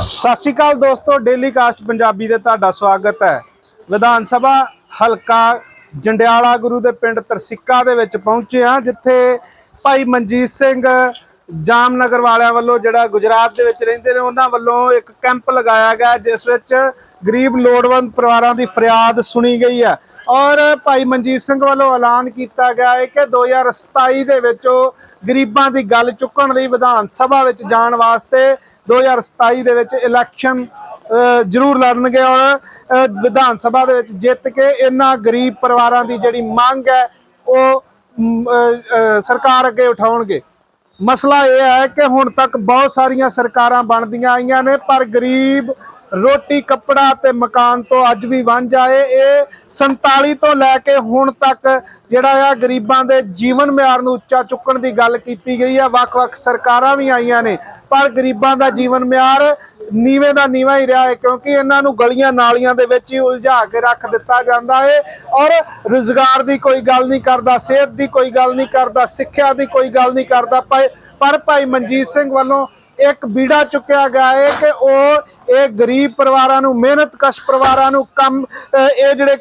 ਸਤਿ ਸ਼੍ਰੀ ਅਕਾਲ ਦੋਸਤੋ daily caste Punjabi ਦੇ ਤੁਹਾਡਾ ਸਵਾਗਤ ਹੈ। ਵਿਧਾਨ ਸਭਾ ਹਲਕਾ ਜੰਡਿਆਲਾ ਗੁਰੂ ਦੇ ਪਿੰਡ ਤਰਸਿੱਕਾ ਦੇ ਵਿੱਚ ਪਹੁੰਚੇ ਹਾਂ, ਜਿੱਥੇ ਭਾਈ ਮਨਜੀਤ ਸਿੰਘ ਜਾਮਨਗਰ ਵਾਲਿਆਂ ਵੱਲੋਂ ਜਿਹੜਾ ਗੁਜਰਾਤ ਦੇ ਵਿੱਚ ਰਹਿੰਦੇ ਨੇ, ਉਹਨਾਂ ਵੱਲੋਂ ਇੱਕ ਕੈਂਪ ਲਗਾਇਆ ਗਿਆ, ਜਿਸ ਵਿੱਚ ਗਰੀਬ ਲੋੜਵੰਦ ਪਰਿਵਾਰਾਂ ਦੀ ਫਰਿਆਦ ਸੁਣੀ ਗਈ ਹੈ। ਔਰ ਭਾਈ ਮਨਜੀਤ ਸਿੰਘ ਵੱਲੋਂ ਐਲਾਨ ਕੀਤਾ ਗਿਆ ਹੈ ਕਿ 2027 ਦੇ ਵਿੱਚ ਉਹ ਗਰੀਬਾਂ ਦੀ ਗੱਲ ਚੁੱਕਣ ਲਈ ਵਿਧਾਨ ਸਭਾ ਵਿੱਚ ਜਾਣ ਵਾਸਤੇ 2027 ਦੇ ਵਿੱਚ ਇਲੈਕਸ਼ਨ ਜ਼ਰੂਰ ਲੜਨਗੇ ਔਰ ਵਿਧਾਨ ਸਭਾ ਦੇ ਵਿੱਚ ਜਿੱਤ ਕੇ ਇਹਨਾਂ ਗਰੀਬ ਪਰਿਵਾਰਾਂ ਦੀ ਜਿਹੜੀ ਮੰਗ ਹੈ, ਉਹ ਸਰਕਾਰ ਅੱਗੇ ਉਠਾਉਣਗੇ। ਮਸਲਾ ਇਹ ਹੈ ਕਿ ਹੁਣ ਤੱਕ ਬਹੁਤ ਸਾਰੀਆਂ ਸਰਕਾਰਾਂ ਬਣਦੀਆਂ ਆਈਆਂ ਨੇ, ਪਰ ਗਰੀਬ ਰੋਟੀ, ਕੱਪੜਾ ਤੇ ਮਕਾਨ ਤੋਂ ਅੱਜ ਵੀ ਵਾਂਝ ਆਏ। ਇਹ 47 ਤੋਂ ਲੈ ਕੇ ਹੁਣ ਤੱਕ ਜਿਹੜਾ ਆ ਗਰੀਬਾਂ ਦੇ ਜੀਵਨ ਮਿਆਰ ਨੂੰ ਉੱਚਾ ਚੁੱਕਣ ਦੀ ਗੱਲ ਕੀਤੀ ਗਈ ਆ। ਵੱਖ-ਵੱਖ ਸਰਕਾਰਾਂ ਵੀ ਆਈਆਂ ਨੇ, ਪਰ ਗਰੀਬਾਂ ਦਾ ਜੀਵਨ ਮਿਆਰ ਨੀਵੇਂ ਦਾ ਨੀਵਾ ਹੀ ਰਿਹਾ ਹੈ, ਕਿਉਂਕਿ ਇਹਨਾਂ ਨੂੰ ਗਲੀਆਂ ਨਾਲੀਆਂ ਦੇ ਵਿੱਚ ਹੀ ਉਲਝਾ ਕੇ ਰੱਖ ਦਿੱਤਾ ਜਾਂਦਾ ਹੈ ਔਰ ਰੁਜ਼ਗਾਰ ਦੀ ਕੋਈ ਗੱਲ ਨਹੀਂ ਕਰਦਾ, ਸਿਹਤ ਦੀ ਕੋਈ ਗੱਲ ਨਹੀਂ ਕਰਦਾ, ਸਿੱਖਿਆ ਦੀ ਕੋਈ ਗੱਲ ਨਹੀਂ ਕਰਦਾ ਭਾਈ ਪਰ ਭਾਈ ਮਨਜੀਤ ਸਿੰਘ ਵੱਲੋਂ ਇੱਕ ਬੀੜਾ ਚੁੱਕਿਆ ਗਿਆ ਹੈ ਕਿ ਉਹ ਇਹ ਗਰੀਬ ਪਰਿਵਾਰਾਂ ਨੂੰ, ਮਿਹਨਤ ਕਸ਼ ਪਰਿਵਾਰਾਂ ਨੂੰ ਕੰਮ ਇਹ ਜਿਹੜੇ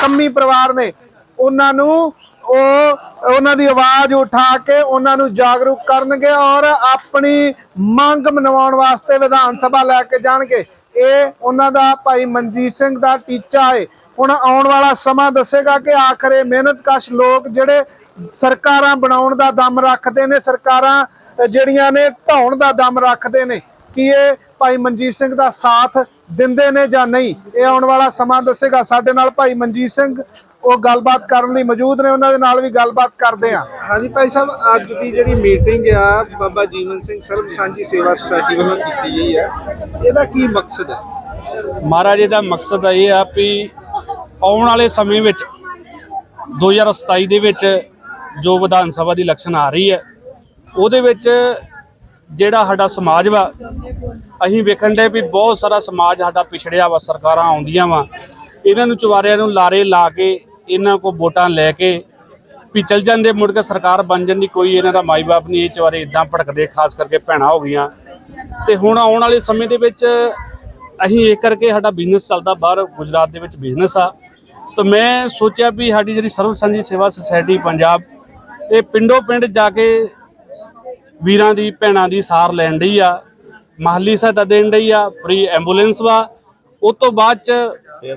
ਕੰਮੀ ਪਰਿਵਾਰ ਨੇ, ਉਹਨਾਂ ਨੂੰ ਉਹ, ਉਹਨਾਂ ਦੀ ਆਵਾਜ਼ ਉਠਾ ਕੇ ਉਹਨਾਂ ਨੂੰ ਜਾਗਰੂਕ ਕਰਨਗੇ ਔਰ ਆਪਣੀ ਮੰਗ ਮਨਵਾਉਣ ਵਾਸਤੇ ਵਿਧਾਨ ਸਭਾ ਲੈ ਕੇ ਜਾਣਗੇ। ਇਹ ਉਹਨਾਂ ਦਾ ਭਾਈ ਮਨਜੀਤ ਸਿੰਘ ਦਾ ਟੀਚਾ ਹੈ ਹੁਣ ਆਉਣ ਵਾਲਾ ਸਮਾਂ ਦੱਸੇਗਾ ਕਿ ਆਖਰ ਇਹ ਮਿਹਨਤਕਸ਼ ਲੋਕ ਜਿਹੜੇ ਸਰਕਾਰਾਂ ਬਣਾਉਣ ਦਾ ਦਮ ਰੱਖਦੇ ਨੇ, ਸਰਕਾਰਾਂ ਜਿਹੜੀਆਂ ਨੇ ਢਾਉਣ ਦਾ ਦਮ ਰੱਖਦੇ ਨੇ ਕਿ ਇਹ ਭਾਈ ਮਨਜੀਤ ਸਿੰਘ ਦਾ ਸਾਥ ਦਿੰਦੇ ਨੇ ਜਾਂ ਨਹੀਂ? ਇਹ ਆਉਣ ਵਾਲਾ ਸਮਾਂ ਦੱਸੇਗਾ। ਸਾਡੇ ਨਾਲ ਭਾਈ ਮਨਜੀਤ ਸਿੰਘ ਉਹ ਗੱਲਬਾਤ ਕਰਨ ਲਈ ਮੌਜੂਦ ਨੇ ਉਹਨਾਂ ਦੇ ਨਾਲ ਵੀ ਗੱਲਬਾਤ ਕਰਦੇ ਆ ਹਾਂਜੀ ਭਾਈ ਸਾਹਿਬ ਅੱਜ ਦੀ ਜਿਹੜੀ ਮੀਟਿੰਗ ਆ ਬਾਬਾ ਜੀਵਨ ਸਿੰਘ ਸਰਬ ਸਾਂਝੀ ਸੇਵਾ ਸੁਸਾਇਟੀ ਵੱਲੋਂ ਕੀਤੀ ਗਈ ਹੈ ਇਹਦਾ ਕੀ ਮਕਸਦ ਹੈ ਮਹਾਰਾਜ ਜੀ ਦਾ ਮਕਸਦ ਇਹ ਆ ਵੀ ਆਉਣ ਵਾਲੇ ਸਮੇਂ ਵਿੱਚ 2027 ਦੇ ਵਿੱਚ ਜੋ ਵਿਧਾਨ ਸਭਾ ਦੀ ਇਲੈਕਸ਼ਨ ਆ ਰਹੀ ਹੈ ਉਹਦੇ ਵਿੱਚ ਜਿਹੜਾ ਸਾਡਾ ਸਮਾਜ ਵਾ, ਅਸੀਂ ਵੇਖਣ ਦੇ ਵੀ ਬਹੁਤ ਸਾਰਾ ਸਮਾਜ ਸਾਡਾ ਪਿਛੜਿਆ ਵਾ, ਸਰਕਾਰਾਂ ਆਉਂਦੀਆਂ ਵਾ। ਇਹਨਾਂ ਨੂੰ ਚੁਬਾਰਿਆਂ ਨੂੰ ਲਾਰੇ ਲਾ ਕੇ, ਇਹਨਾਂ ਕੋ ਵੋਟਾਂ ਲੈ ਕੇ, ਵੀ ਚਲ ਜਾਂਦੇ ਮੁੜ ਕੇ ਸਰਕਾਰ ਬਣ ਜਾਂਦੀ ਕੋਈ ਇਹਨਾਂ ਦਾ ਮਾਈ-ਬਾਪ ਨਹੀਂ, ਇਹ ਚਵਾਰੇ ਇਦਾਂ ਭੜਕਦੇ, ਖਾਸ ਕਰਕੇ ਭੈਣਾਂ ਹੋ ਗਈਆਂ। ਤੇ ਹੁਣ ਆਉਣ ਵਾਲੇ ਸਮੇਂ ਦੇ ਵਿੱਚ ਅਸੀਂ ਇਹ ਕਰਕੇ ਸਾਡਾ ਬਿਜ਼ਨਸ ਚੱਲਦਾ, ਬਾਹਰ ਗੁਜਰਾਤ ਦੇ ਵਿੱਚ ਬਿਜ਼ਨਸ ਆ। ਤਾਂ ਮੈਂ ਸੋਚਿਆ ਵੀ ਸਾਡੀ ਜਿਹੜੀ ਸਰਵ ਸਾਂਝੀ ਸੇਵਾ ਸੁਸਾਇਟੀ ਪੰਜਾਬ, ਇਹ ਪਿੰਡੋਂ ਪਿੰਡ ਜਾ ਕੇ ਵੀਰਾਂ ਦੀ ਭੈਣਾਂ ਦੀ ਸਾਰ ਲੈਣ ਡਈ ਆ, ਮਾਹਲੀ ਸਹਾਇਤਾ ਦੇਣ ਡਈ ਆ, ਫ੍ਰੀ ਐਂਬੂਲੈਂਸ ਵਾ। ਉਸ ਤੋਂ ਬਾਅਦ ਚ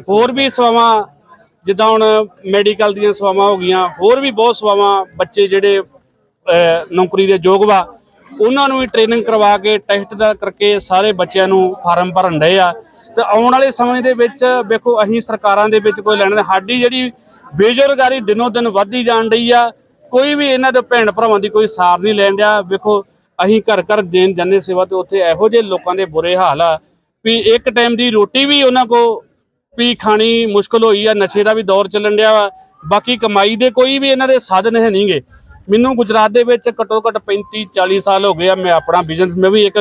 ਹੋਰ ਵੀ ਸੇਵਾਵਾਂ, ਜਿੱਦਾਂ ਹੁਣ ਮੈਡੀਕਲ ਦੀਆਂ ਸੇਵਾਵਾਂ ਹੋ ਗਈਆਂ, ਹੋਰ ਵੀ ਬਹੁਤ ਸੇਵਾਵਾਂ ਬੱਚੇ ਜਿਹੜੇ ਨੌਕਰੀ ਦੇ ਯੋਗ ਵਾ, ਉਹਨਾਂ ਨੂੰ ਵੀ ਟ੍ਰੇਨਿੰਗ ਕਰਵਾ ਕੇ ਟੈਸਟ ਦਾ ਕਰਕੇ ਸਾਰੇ ਬੱਚਿਆਂ ਨੂੰ ਫਾਰਮ ਭਰਨ ਡਏ ਆ। ਤੇ ਆਉਣ ਵਾਲੇ ਸਮੇਂ ਦੇ ਵਿੱਚ ਵੇਖੋ, ਅਸੀਂ ਸਰਕਾਰਾਂ ਦੇ ਵਿੱਚ ਕੋਈ ਲੈਣਾ ਸਾਡੀ ਜਿਹੜੀ ਬੇਰੁਜ਼ਗਾਰੀ ਦਿਨੋ ਦਿਨ ਵੱਧਦੀ ਜਾਣ ਡਈ ਆ। ਕੋਈ ਵੀ ਇਹਨਾਂ ਦੇ ਭੈਣ ਭਰਾਵਾਂ ਦੀ ਕੋਈ ਸਾਰ ਨਹੀਂ ਲੈਣ ਡਿਆ। ਵੇਖੋ, ਅਸੀਂ ਘਰ ਘਰ ਦੇਣ ਜਾਂਦੇ ਸੇਵਾ ਤੇ ਉੱਥੇ ਇਹੋ ਜਿਹੇ ਲੋਕਾਂ ਦੇ ਬੁਰੇ ਹਾਲ ਆ ਵੀ ਇੱਕ ਟਾਈਮ ਦੀ ਰੋਟੀ ਵੀ ਉਹਨਾਂ ਕੋ ਵੀ ਖਾਣੀ ਮੁਸ਼ਕਲ ਹੋਈ ਆ, ਨਸ਼ੇ ਦਾ ਵੀ ਦੌਰ ਚੱਲਣ ਡਿਆ ਵਾ। ਬਾਕੀ ਕਮਾਈ ਦੇ ਕੋਈ ਵੀ ਇਹਨਾਂ ਦੇ ਸਾਧਨ ਹੈ ਨਹੀਂਗੇ ਮੈਨੂੰ ਗੁਜਰਾਤ ਦੇ ਵਿੱਚ ਘੱਟੋ ਘੱਟ 35 40 ਸਾਲ ਹੋ ਗਏ ਆ ਮੈਂ ਆਪਣਾ ਬਿਜ਼ਨਸ ਮੈਂ ਵੀ ਇੱਕ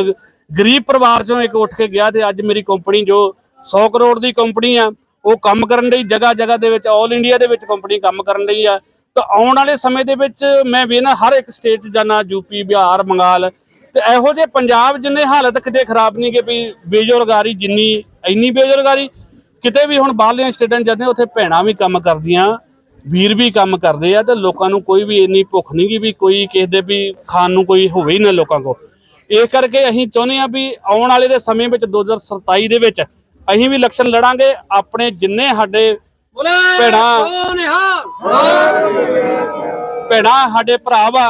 ਗਰੀਬ ਪਰਿਵਾਰ ਚੋਂ ਇੱਕ ਉੱਠ ਕੇ ਗਿਆ ਤੇ ਅੱਜ ਮੇਰੀ ਕੰਪਨੀ ਜੋ 100 ਕਰੋੜ ਦੀ ਕੰਪਨੀ ਆ, ਉਹ ਕੰਮ ਕਰਨ ਲਈ ਜਗ੍ਹਾ ਜਗ੍ਹਾ ਦੇ ਵਿੱਚ ਆਲ ਇੰਡੀਆ ਦੇ ਵਿੱਚ ਕੰਪਨੀ ਕੰਮ ਕਰਨ ਲਈ ਆ। ਤਾਂ ਆਉਣ ਵਾਲੇ ਸਮੇਂ ਦੇ ਵਿੱਚ ਮੈਂ ਵੀ ਨਾ ਹਰ ਇੱਕ ਸਟੇਟ 'ਚ ਜਾਣਾ ਯੂਪੀ ਬਿਹਾਰ, ਬੰਗਾਲ, ਤੇ ਇਹੋ ਜਿਹੇ ਪੰਜਾਬ ਜਿੰਨੇ ਹਾਲਤ ਕਿਤੇ ਖਰਾਬ ਨਹੀਂ ਕਿ ਵੀ ਬੇਰੁਜ਼ਗਾਰੀ ਜਿੰਨੀ, ਇੰਨੀ ਬੇਰੁਜ਼ਗਾਰੀ ਕਿਤੇ ਵੀ ਹੁਣ ਬਾਹਰਲੀਆਂ ਸਟੇਟਾਂ 'ਚ ਜਾਂਦੇ ਉੱਥੇ ਭੈਣਾਂ ਵੀ ਕੰਮ ਕਰਦੀਆਂ, ਵੀਰ ਵੀ ਕੰਮ ਕਰਦੇ ਆ, ਤੇ ਲੋਕਾਂ ਨੂੰ ਕੋਈ ਵੀ ਇੰਨੀ ਭੁੱਖ ਨਹੀਂ ਗੀ ਵੀ ਕੋਈ ਕਿਸੇ ਦੇ ਵੀ ਖਾਣ ਨੂੰ ਕੋਈ ਹੋਵੇ ਹੀ ਨਾ ਲੋਕਾਂ ਕੋ ਇਹ ਕਰਕੇ ਅਸੀਂ ਚਾਹੁੰਦੇ ਆ ਵੀ ਆਉਣ ਵਾਲੇ ਦੇ ਸਮੇਂ ਵਿੱਚ 2027 ਦੇ ਵਿੱਚ ਅਸੀਂ ਵੀ ਇਲੈਕਸ਼ਨ ਲੜਾਂਗੇ, ਆਪਣੇ ਜਿੰਨੇ ਸਾਡੇ ਭੈਣਾਂ ਭੈਣਾਂ ਸਾਡੇ ਭਰਾ ਵਾ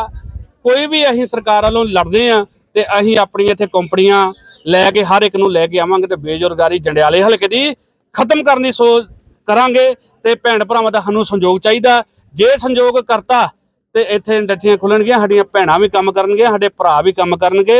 ਕੋਈ ਵੀ ਅਸੀਂ ਸਰਕਾਰ ਵੱਲੋਂ ਲੜਦੇ ਆ ਤੇ ਅਸੀਂ ਆਪਣੀ ਇੱਥੇ ਕੰਪਨੀਆਂ ਲੈ ਕੇ ਹਰ ਇੱਕ ਨੂੰ ਲੈ ਕੇ ਆਵਾਂਗੇ ਤੇ ਬੇਰੁਜ਼ਗਾਰੀ ਜੰਡਿਆਲੇ ਹਲਕੇ ਦੀ ਖਤਮ ਕਰਨ ਦੀ ਸੋਚ ਕਰਾਂਗੇ ਤੇ ਭੈਣ ਭਰਾਵਾਂ ਦਾ ਸਾਨੂੰ ਸੰਯੋਗ ਚਾਹੀਦਾ। ਜੇ ਸੰਯੋਗ ਕਰਤਾ ਤੇ ਇੱਥੇ ਇੰਡਸਟਰੀਆਂ ਖੁੱਲਣਗੀਆਂ ਸਾਡੀਆਂ ਭੈਣਾਂ ਵੀ ਕੰਮ ਕਰਨਗੀਆਂ ਸਾਡੇ ਭਰਾ ਵੀ ਕੰਮ ਕਰਨਗੇ।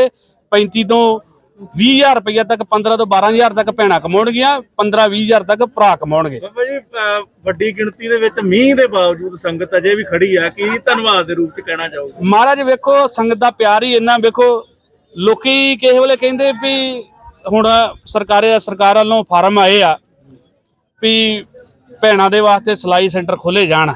35 ਤੋਂ 20000 ਰੁਪਏ ਤੱਕ 15 ਤੋਂ 12000 ਤੱਕ ਭੈਣਾਂ ਕਮਾਉਣਗੀਆਂ 15 20000 ਤੱਕ ਭਰਾ ਕਮਾਉਣਗੇ। ਬਾਬਾ ਜੀ ਅਹ ਵੱਡੀ ਗਿਣਤੀ ਦੇ ਵਿੱਚ ਮੀਂਹ ਦੇ ਬਾਵਜੂਦ ਸੰਗਤ ਅਜੇ ਵੀ ਖੜੀ ਆ ਕੀ ਧੰਨਵਾਦ ਦੇ ਰੂਪ ਚ ਕਹਿਣਾ ਚਾਹੋਗੇ? ਮਹਾਰਾਜ ਵੇਖੋ ਸੰਗਤ ਦਾ ਪਿਆਰ ਹੀ ਇੰਨਾ ਵੇਖੋ ਲੋਕੀ ਕਿਸੇ ਵੇਲੇ ਕਹਿੰਦੇ ਵੀ ਹੁਣ ਸਰਕਾਰੇ ਸਰਕਾਰ ਵੱਲੋਂ ਫਾਰਮ ਆਏ ਆ ਵੀ ਭੈਣਾਂ ਦੇ ਵਾਸਤੇ ਸਿਲਾਈ ਸੈਂਟਰ ਖੋਲੇ ਜਾਣ।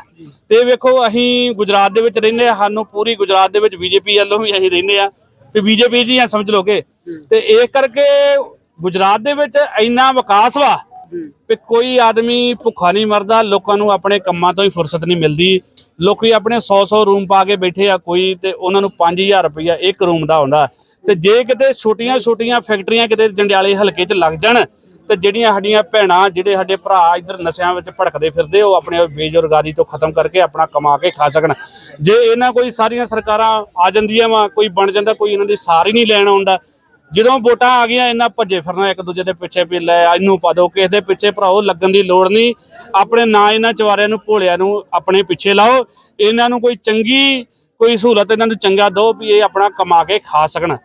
ਤੇ ਵੇਖੋ ਅਸੀਂ ਗੁਜਰਾਤ ਦੇ ਵਿੱਚ ਰਹਿੰਦੇ ਆ ਸਾਨੂੰ ਪੂਰੀ ਗੁਜਰਾਤ ਦੇ ਵਿੱਚ ਬੀਜੇਪੀ ਵੱਲੋਂ ਵੀ ਅਸੀਂ ਰਹਿੰਦੇ ਆ। ਵੀ ਬੀਜੇਪੀ ਜੀ ਆ ਸਮਝ ਲੋਗੇ। ਤੇ ਇਹ ਕਰਕੇ ਗੁਜਰਾਤ ਦੇ ਵਿੱਚ ਇੰਨਾ ਵਿਕਾਸ ਵਾ ਵੀ ਕੋਈ ਆਦਮੀ ਭੁੱਖਾ ਨਹੀਂ ਮਰਦਾ, ਲੋਕਾਂ ਨੂੰ ਆਪਣੇ ਕੰਮਾਂ ਤੋਂ ਹੀ ਫੁਰਸਤ ਨਹੀਂ ਮਿਲਦੀ। ਲੋਕੀ ਆਪਣੇ 100-100 ਰੂਮ ਪਾ ਕੇ ਬੈਠੇ ਆ ਕੋਈ ਤੇ ਉਹਨਾਂ ਨੂੰ 5000 ਰੁਪਇਆ ਇੱਕ ਰੂਮ ਦਾ ਆਉਂਦਾ ਤੇ ਜੇ ਕਿਤੇ ਛੋਟੀਆਂ-ਛੋਟੀਆਂ ਫੈਕਟਰੀਆਂ ਕਿਤੇ ਜੰਡਿਆਲੇ ਹਲਕੇ 'ਚ ਲੱਗ ਜਾਣ ਤੇ ਜਿਹੜੀਆਂ ਸਾਡੀਆਂ ਭੈਣਾਂ, ਜਿਹੜੇ ਸਾਡੇ ਭਰਾ ਇੱਧਰ ਨਸ਼ਿਆਂ ਵਿੱਚ ਭੜਕਦੇ ਫਿਰਦੇ, ਉਹ ਆਪਣੇ ਬੇਰੁਜ਼ਗਾਰੀ ਤੋਂ ਖਤਮ ਕਰਕੇ ਆਪਣਾ ਕਮਾ ਕੇ ਖਾ ਸਕਣ। ਜੇ ਇਹਨਾਂ ਕੋਈ ਸਾਰੀਆਂ ਸਰਕਾਰਾਂ ਆ ਜਾਂਦੀਆਂ ਵਾ, ਕੋਈ ਬਣ ਜਾਂਦਾ, ਕੋਈ ਇਹਨਾਂ ਦੀ ਸਾਰ ਹੀ ਨਹੀਂ ਲੈਣ ਆਉਂਦਾ। ਜਦੋਂ ਵੋਟਾਂ ਆ ਗਈਆਂ, ਇਹਨਾਂ ਭੱਜੇ ਫਿਰਨਾ ਇੱਕ ਦੂਜੇ ਦੇ ਪਿੱਛੇ ਵੀ ਲੈ ਇਹਨੂੰ ਪਾ ਦਿਓ ਕਿਸੇ ਦੇ ਪਿੱਛੇ ਭਰਾਓ, ਲੱਗਣ ਦੀ ਲੋੜ ਨਹੀਂ। ਆਪਣੇ ਨਾ ਇਹਨਾਂ ਚਵਾਰਿਆਂ ਨੂੰ, ਭੋਲਿਆਂ ਨੂੰ ਆਪਣੇ ਪਿੱਛੇ ਲਾਓ। ਇਹਨਾਂ ਨੂੰ ਕੋਈ ਚੰਗੀ ਕੋਈ ਸਹੂਲਤ ਇਹਨਾਂ ਨੂੰ ਚੰਗਾ ਦਿਓ ਵੀ ਇਹ ਆਪਣਾ ਕਮਾ ਕੇ ਖਾ ਸਕਣ।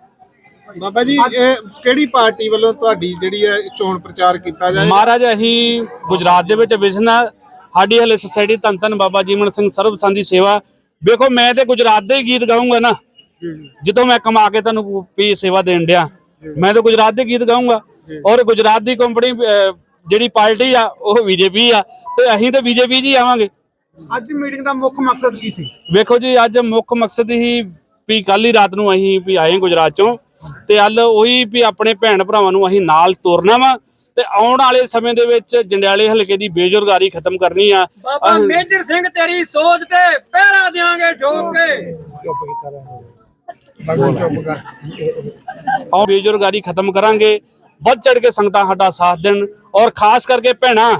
ਬਾਬਾ ਜੀ ਇਹ ਕਿਹੜੀ ਪਾਰਟੀ ਵੱਲੋਂ ਤੁਹਾਡੀ ਜਿਹੜੀ ਹੈ ਚੋਣ ਪ੍ਰਚਾਰ ਕੀਤਾ ਜਾਏ? ਮਹਾਰਾਜ ਅਸੀਂ ਗੁਜਰਾਤ ਦੇ ਵਿੱਚ ਵਿਸਨਾ ਸਾਡੀ ਹਲੇ ਸੁਸਾਇਟੀ ਧੰਨ ਧੰਨ ਬਾਬਾ ਜੀਵਨ ਸਿੰਘ ਸਰਬਸੰਧੀ ਸੇਵਾ। ਵੇਖੋ ਮੈਂ ਤੇ ਗੁਜਰਾਤ ਦੇ ਹੀ ਗੀਤ ਗਾਉਂਗਾ ਨਾ। ਜਦੋਂ ਮੈਂ ਕਮਾ ਕੇ ਤੁਹਾਨੂੰ ਵੀ ਸੇਵਾ ਦੇਣ ਡਿਆ। ਮੈਂ ਤਾਂ ਗੁਜਰਾਤ ਦੇ ਗੀਤ ਗਾਉਂਗਾ ਔਰ ਗੁਜਰਾਤ ਦੀ ਕੰਪਨੀ ਜਿਹੜੀ ਪਾਰਟੀ ਆ ਉਹ ਬੀਜੇਪੀ ਆ। ਤੇ ਅਸੀਂ ਤਾਂ ਬੀਜੇਪੀ ਜੀ ਆਵਾਂਗੇ। ਅੱਜ ਦੀ ਮੀਟਿੰਗ ਦਾ ਮੁੱਖ ਮਕਸਦ ਕੀ ਸੀ? ਵੇਖੋ ਜੀ ਅੱਜ ਮੁੱਖ ਮਕਸਦ ਹੀ ਵੀ ਕੱਲ ਹੀ ਰਾਤ ਨੂੰ ਅਸੀਂ ਵੀ ਆਏ ਗੁਜਰਾਤ ਚੋਂ। ਤੇ ਹਲ ਉਹੀ ਵੀ ਆਪਣੇ ਭੈਣ ਭਰਾਵਾਂ ਨੂੰ ਅਸੀਂ ਨਾਲ ਤੋਰਨਾ ਵਾ ਤੇ ਆਉਣ ਵਾਲੇ ਸਮੇਂ ਦੇ ਵਿੱਚ ਜੰਡਿਆਲੇ ਹਲਕੇ ਦੀ ਬੇਰੁਜ਼ਗਾਰੀ ਖਤਮ ਕਰਨੀ ਆ। ਬਾਬਾ ਮੇਜਰ ਸਿੰਘ ਤੇਰੀ ਸੋਚ ਤੇ ਪਹਿਰਾ ਦੇਾਂਗੇ ਠੋਕ ਕੇ। ਔਰ ਬੇਰੁਜ਼ਗਾਰੀ ਖਤਮ ਕਰਾਂਗੇ। ਵੱਧ ਚੜ ਕੇ ਸੰਗਤਾਂ ਸਾਡਾ ਸਾਥ ਦੇਣ ਔਰ ਖਾਸ ਕਰਕੇ ਭੈਣਾਂ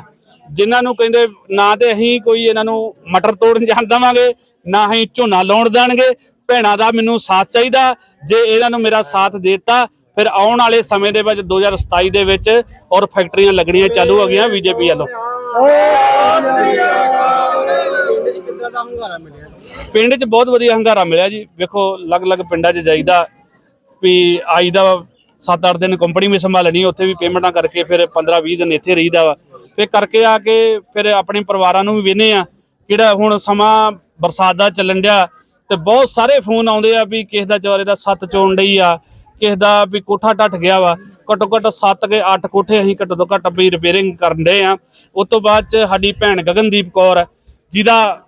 ਜਿਨ੍ਹਾਂ ਨੂੰ ਕਹਿੰਦੇ ਨਾ ਤੇ ਅਸੀਂ ਕੋਈ ਇਹਨਾਂ ਨੂੰ ਮਟਰ ਤੋੜਨ ਜਾਣ ਦੇਵਾਂਗੇ ਨਾ ਅਸੀਂ ਝੋਨਾ ਲਾਉਣ ਦੇਣਗੇ ਭੈਣਾਂ ਦਾ ਮੈਨੂੰ ਸਾਥ ਚਾਹੀਦਾ, ਜੇ ਇਹਨਾਂ ਨੂੰ ਮੇਰਾ ਸਾਥ ਦਿੱਤਾ, ਫਿਰ ਆਉਣ ਵਾਲੇ ਸਮੇਂ ਦੇ ਵਿੱਚ 2027 ਦੇ ਵਿੱਚ ਔਰ ਫੈਕਟਰੀਆਂ ਲੱਗਣੀਆਂ ਚਾਲੂ ਹੋ ਗਈਆਂ ਬੀਜੇਪੀ ਵੱਲੋਂ। ਪਿੰਡ 'ਚ ਬਹੁਤ ਵਧੀਆ ਹੰਗਾਰਾ ਮਿਲਿਆ ਜੀ। ਵੇਖੋ, ਅਲੱਗ-ਅਲੱਗ ਪਿੰਡਾਂ 'ਚ ਜਾਈਦਾ, ਵੀ ਆਈ ਦਾ 7-8 ਦਿਨ ਕੰਪਨੀ ਵਿੱਚ ਸੰਭਾਲਣੀ, ਉੱਥੇ ਵੀ ਪੇਮੈਂਟਾਂ ਕਰਕੇ ਫਿਰ 15-20 ਦਿਨ ਇੱਥੇ ਰਹੀਦਾ ਵਾ। ਫਿਰ ਕਰਕੇ ਆ ਕੇ ਫਿਰ ਆਪਣੇ ਪਰਿਵਾਰਾਂ ਨੂੰ ਵੀ ਵੇਨੇ ਆ। ਕਿਹੜਾ ਹੁਣ ਸਮਾਂ ਬਰਸਾਤ ਦਾ ਚੱਲਣ ਡਿਆ ਤੇ ਬਹੁਤ ਸਾਰੇ ਫੋਨ ਆਉਂਦੇ ਆ ਵੀ ਕਿਸ ਦਾ ਚਵਾਰੇ ਦਾ ਸੱਤ ਚੋਣ ਡਈ ਆ, ਕਿਸ ਦਾ ਵੀ ਕੋਠਾ ਟੱਟ ਗਿਆ ਵਾ, ਘੱਟੋ ਘੱਟ 7 ਕੇ 8 ਕੋਠੇ ਅਸੀਂ ਘੱਟੋ ਤੋਂ ਘੱਟ ਵੀ ਰਿਪੇਅਰਿੰਗ ਕਰਨ ਦੇ ਆ। ਉਸ ਤੋਂ ਬਾਅਦ ਚ ਸਾਡੀ ਭੈਣ ਗਗਨਦੀਪ ਕੌਰ, ਜਿਹਦਾ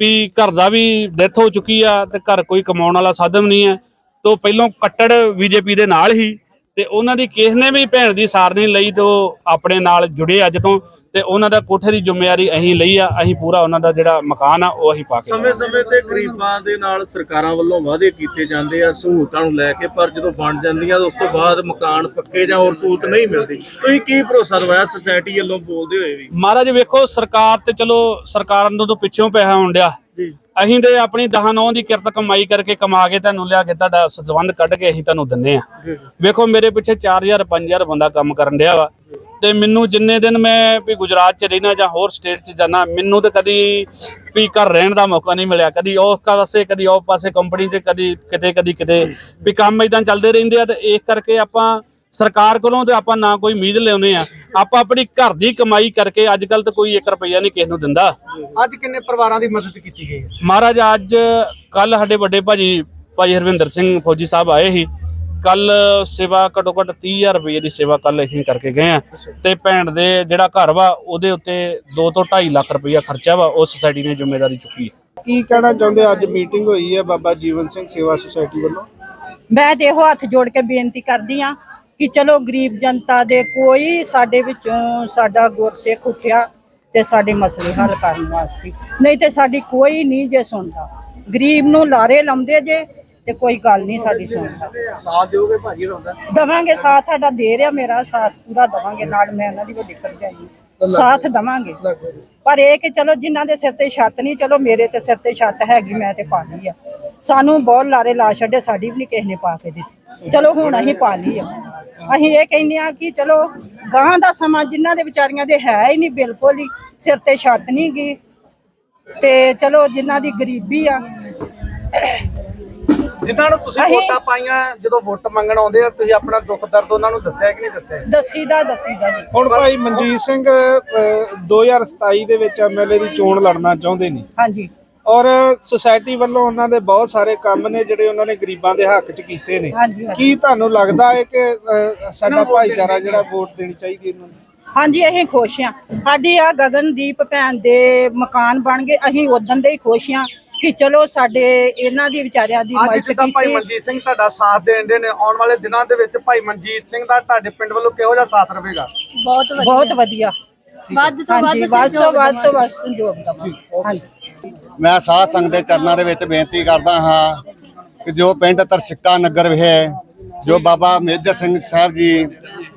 ਵੀ ਘਰ ਦਾ ਵੀ ਡੈਥ ਹੋ ਚੁੱਕੀ ਆ ਤੇ ਘਰ ਕੋਈ ਕਮਾਉਣ ਵਾਲਾ ਸਾਧਨ ਨਹੀਂ ਹੈ। ਤੋਂ ਪਹਿਲੋਂ ਕੱਟੜ ਬੀਜੇਪੀ ਦੇ ਨਾਲ ਹੀ ਤੇ ਉਹਨਾਂ ਦੀ ਕਿਸ ਨੇ ਵੀ ਭੈਣ ਦੀ ਸਾਰ ਨਹੀਂ ਲਈ ਤੇ ਉਹ ਆਪਣੇ ਨਾਲ ਜੁੜੇ ਅੱਜ ਤੋਂ ਤੇ ਉਹਨਾਂ ਦਾ ਕੋਠੇ ਦੀ ਜ਼ਿੰਮੇਵਾਰੀ ਅਸੀਂ ਲਈ ਆ ਅਸੀਂ ਪੂਰਾ ਉਹਨਾਂ ਦਾ ਜਿਹੜਾ ਮਕਾਨ ਆ ਉਹ ਅਸੀਂ ਪਾ ਕੇ ਸਮੇਂ-ਸਮੇਂ ਤੇ ਗਰੀਬਾਂ ਦੇ ਨਾਲ ਸਰਕਾਰਾਂ ਵੱਲੋਂ ਵਾਅਦੇ ਕੀਤੇ ਜਾਂਦੇ ਆ ਸਹੂਲਤਾਂ ਨੂੰ ਲੈ ਕੇ ਪਰ ਜਦੋਂ ਬਣ ਜਾਂਦੀਆਂ ਉਸ ਤੋਂ ਬਾਅਦ ਮਕਾਨ ਪੱਕੇ ਜਾਂ ਹੋਰ ਸਹੂਲਤ ਨਹੀਂ ਮਿਲਦੀ। ਤੁਸੀਂ ਕੀ ਭਰੋਸਾ ਦਵਾਇਆ ਸੁਸਾਇਟੀ ਵੱਲੋਂ ਬੋਲਦੇ ਹੋਏ ਵੀ? ਮਹਾਰਾਜ ਵੇਖੋ ਸਰਕਾਰ ਤੇ ਚਲੋ ਸਰਕਾਰਾਂ ਤੋਂ ਤਾਂ ਪਿੱਛੋਂ ਪੈਸਾ ਜੀ ਅਸੀਂ ਤੇ ਆਪਣੀ ਦਹਾਂ ਨੌਂ ਦੀ ਕਿਰਤ ਕਮਾਈ ਕਰਕੇ ਕਮਾ ਕੇ ਤੁਹਾਨੂੰ ਲਿਆ ਕੇ ਤੁਹਾਡਾ ਸੰਬੰਧ ਕੱਢ ਕੇ ਅਸੀਂ ਤੁਹਾਨੂੰ ਦਿੰਨੇ ਆ ਵੇਖੋ ਮੇਰੇ ਪਿੱਛੇ 4000 5000 ਬੰਦਾ ਕੰਮ ਕਰਨ ਡਿਆ ਵਾ। ਤੇ ਮੈਨੂੰ ਜਿੰਨੇ ਦਿਨ ਮੈਂ ਵੀ ਗੁਜਰਾਤ ਚ ਰਹਿਣਾ ਜਾਂ ਹੋਰ ਸਟੇਟ ਚ ਜਾਣਾ ਮੈਨੂੰ ਤੇ ਕਦੀ ਵੀ ਘਰ ਰਹਿਣ ਦਾ ਮੌਕਾ ਨਹੀਂ ਮਿਲਿਆ। ਕਦੀ ਉਸ ਪਾਸੇ ਕਦੀ ਉਸ ਪਾਸੇ ਕੰਪਨੀ ਤੇ ਕਦੀ ਕਿਤੇ ਕਦੀ ਕਿਤੇ। ਵੀ ਕੰਮ ਇਦਾਂ ਚੱਲਦੇ ਰਹਿੰਦੇ ਆ ਤੇ ਇਸ ਕਰਕੇ ਆਪਾਂ ਸਰਕਾਰ ਕੋਲੋਂ ਤੇ ਆਪਾਂ ਨਾ ਕੋਈ ਉਮੀਦ ਲਿਆਉਨੇ ਆ ਆਪਾਂ ਆਪਣੀ ਘਰ ਦੀ ਕਮਾਈ ਕਰਕੇ ਅੱਜ ਕੱਲ ਤਾਂ ਕੋਈ 1 ਰੁਪਈਆ ਨਹੀਂ ਕਿਸੇ ਨੂੰ ਦਿੰਦਾ। ਅੱਜ ਕਿੰਨੇ ਪਰਿਵਾਰਾਂ ਦੀ ਮਦਦ ਕੀਤੀ ਗਈ ਹੈ? ਮਹਾਰਾਜ ਅੱਜ ਕੱਲ ਸਾਡੇ ਵੱਡੇ ਭਾਜੀ ਭਾਜੀ ਹਰਵਿੰਦਰ ਸਿੰਘ ਫੌਜੀ ਸਾਹਿਬ ਆਏ ਸੀ। ਕੱਲ ਸੇਵਾ ਘੱਟੋ ਘੱਟ 30000 ਰੁਪਏ ਦੀ ਸੇਵਾ ਕੱਲ ਅਸੀਂ ਕਰਕੇ ਗਏ ਆ ਤੇ ਭੈਣ ਦੇ ਜਿਹੜਾ ਘਰ ਵਾ ਉਹਦੇ ਉੱਤੇ 2 ਤੋਂ 2.5 ਲੱਖ ਰੁਪਈਆ ਖਰਚਾ ਵਾ ਉਹ ਸੁਸਾਇਟੀ ਨੇ ਜ਼ਿੰਮੇਵਾਰੀ ਚੁੱਕੀ ਹੈ। ਕੀ ਕਹਿਣਾ ਚਾਹੁੰਦੇ ਅੱਜ ਮੀਟਿੰਗ ਹੋਈ ਹੈ ਬਾਬਾ ਜੀਵਨ ਸਿੰਘ ਸੇਵਾ ਸੁਸਾਇਟੀ ਵੱਲੋਂ? ਮੈਂ ਇਹੋ ਹੱਥ ਜੋੜ ਕੇ ਬੇਨਤੀ ਕਰਦੀ ਆ ਕਿ ਚਲੋ ਗਰੀਬ ਜਨਤਾ ਦੇ ਕੋਈ ਸਾਡੇ ਵਿੱਚੋਂ ਸਾਡਾ ਗੁਰਸਿੱਖ ਉੱਠਿਆ ਤੇ ਸਾਡੇ ਮਸਲੇ ਹੱਲ ਕਰਨ ਵਾਸਤੇ। ਨਹੀਂ ਤੇ ਸਾਡੀ ਕੋਈ ਨਹੀਂ ਜੇ ਸੁਣਦਾ। ਗਰੀਬ ਨੂੰ ਲਾਰੇ ਲਾਉਂਦੇ ਜੇ ਤੇ ਕੋਈ ਗੱਲ ਨਹੀਂ ਸਾਡੀ ਸੁਣਦਾ। ਸਾਥ ਦਿਓਗੇ ਭਾਜੀ ਰੋਂਦਾ? ਦਵਾਂਗੇ ਸਾਥ ਸਾਡਾ ਦੇ ਰਿਹਾ ਮੇਰਾ ਸਾਥ ਪੂਰਾ ਦਵਾਂਗੇ ਨਾਲ ਮੈਂ ਉਹਨਾਂ ਦੀ ਵੱਡੀ ਭਰਜਾਈ ਸਾਥ ਦਵਾਂਗੇ। ਪਰ ਇਹ ਕਿ ਚਲੋ ਜਿਨ੍ਹਾਂ ਦੇ ਸਿਰ ਤੇ ਛੱਤ ਨਹੀਂ ਚਲੋ ਮੇਰੇ ਤੇ ਸਿਰ ਤੇ ਛੱਤ ਹੈਗੀ ਮੈਂ ਤੇ ਪਾ ਲਈ ਆ। ਸਾਨੂੰ ਬਹੁਤ ਲਾਰੇ ਲਾ ਛੱਡੇ ਸਾਡੀ ਵੀ ਨਹੀਂ ਕਿਸੇ ਨੇ ਪਾ ਕੇ ਦਿੱਤੀ। ਚਲੋ ਹੁਣ ਅਸੀਂ ਪਾ ਲਈ ਆ। ਅਸੀਂ ਇਹ ਕਹਿੰਦੇ ਆ ਕਿ ਚਲੋ ਗਾਂ ਦਾ ਸਮਾਂ ਜਿਨ੍ਹਾਂ ਦੇ ਵਿਚਾਰੀਆਂ ਦੇ ਹੈ ਹੀ ਨਹੀਂ ਬਿਲਕੁਲ ਹੀ ਸਿਰ ਤੇ ਛੱਤ ਨਹੀਂ ਗਈ ਤੇ ਚਲੋ ਜਿਨ੍ਹਾਂ ਦੀ ਗਰੀਬੀ ਆ। ਜਿਨ੍ਹਾਂ ਨੂੰ ਤੁਸੀਂ ਅਸੀਂ- ਵੋਟਾਂ ਪਾਈਆਂ ਜਦੋਂ ਵੋਟ ਮੰਗਣ ਆਉਂਦੇ ਆ ਤੁਸੀਂ ਆਪਣਾ ਦੁੱਖ ਦਰਦ ਉਹਨਾਂ ਨੂੰ ਦੱਸਿਆ ਕਿ ਨਹੀਂ ਦੱਸਿਆ? ਦੱਸੀਦਾ ਦੱਸੀਦਾ ਜੀ। ਹੁਣ ਭਾਈ ਮਨਜੀਤ ਸਿੰਘ ਅਹ, 2027 ਦੇ ਵਿੱਚ ਐਮਐਲਏ ਦੀ ਚੋਣ ਲੜਨਾ ਚਾਹੁੰਦੇ ਨੇ। ਹਾਂਜੀ। ਔਰ ਸੁਸਾਇਟੀ ਵੱਲੋਂ ਉਹਨਾਂ ਦੇ ਬਹੁਤ ਸਾਰੇ ਕੰਮ ਨੇ ਜਿਹੜੇ ਉਹਨਾਂ ਨੇ ਗਰੀਬਾਂ ਦੇ ਹੱਕ 'ਚ ਕੀਤੇ ਨੇ। ਹਾਂਜੀ ਹਾਂਜੀ। ਕੀ ਤੁਹਾਨੂੰ ਲੱਗਦਾ ਹੈ ਕਿ ਸਾਡਾ ਭਾਈਚਾਰਾ ਜਿਹੜਾ ਵੋਟ ਦੇਣੀ ਚਾਹੀਦੀ ਇਹਨਾਂ ਨੂੰ? ਹਾਂਜੀ ਅਸੀਂ ਖੁਸ਼ ਹਾਂ। ਸਾਡੀ ਆ ਗਗਨਦੀਪ ਭੈਣ ਦੇ ਮਕਾਨ ਬਣ ਗਏ ਅਸੀਂ ਉਦੋਂ ਦੇ ਹੀ ਖੁਸ਼ ਹਾਂ ਕਿ ਚਲੋ ਸਾਡੇ ਇਹਨਾਂ ਦੀ ਵਿਚਾਰਿਆਂ ਦੀ ਅੱਜ ਮਦਦ ਜਿੱਦਾਂ ਭਾਈ ਕੀਤੀ। ਮਨਜੀਤ ਸਿੰਘ ਤੁਹਾਡਾ ਸਾਥ ਦੇਣ ਦੇ ਨੇ ਆਉਣ ਵਾਲੇ ਦਿਨਾਂ ਦੇ ਵਿੱਚ ਭਾਈ ਮਨਜੀਤ ਸਿੰਘ ਦਾ ਤੁਹਾਡੇ ਪਿੰਡ ਵੱਲੋਂ ਕਿਹੋ ਜਿਹਾ ਸਾਥ ਰਹੇਗਾ? ਬਹੁਤ ਵਧੀਆ। ਬਹੁਤ ਵਧੀਆ। ਵੱਧ ਤੋਂ ਵੱਧ ਹਾਂਜੀ ਵੱਧ ਤੋਂ ਸਹਿਯੋਗ ਵੱਧ ਤੋਂ ਵੱਧ ਸੰਯੋਗ ਦਵਾਂਗੇ। ਹਾਂਜੀ। ਮੈਂ ਸਾਧ ਸੰਗਤ ਦੇ ਚਰਨਾਂ ਦੇ ਵਿੱਚ ਬੇਨਤੀ ਕਰਦਾ ਹਾਂ ਕਿ ਜੋ ਪਿੰਡ ਤਰਸਿੱਕਾ ਨਗਰ ਵਿਖੇ, ਜੋ ਬਾਬਾ ਮੇਜਰ ਸਿੰਘ ਸਾਹਿਬ ਜੀ,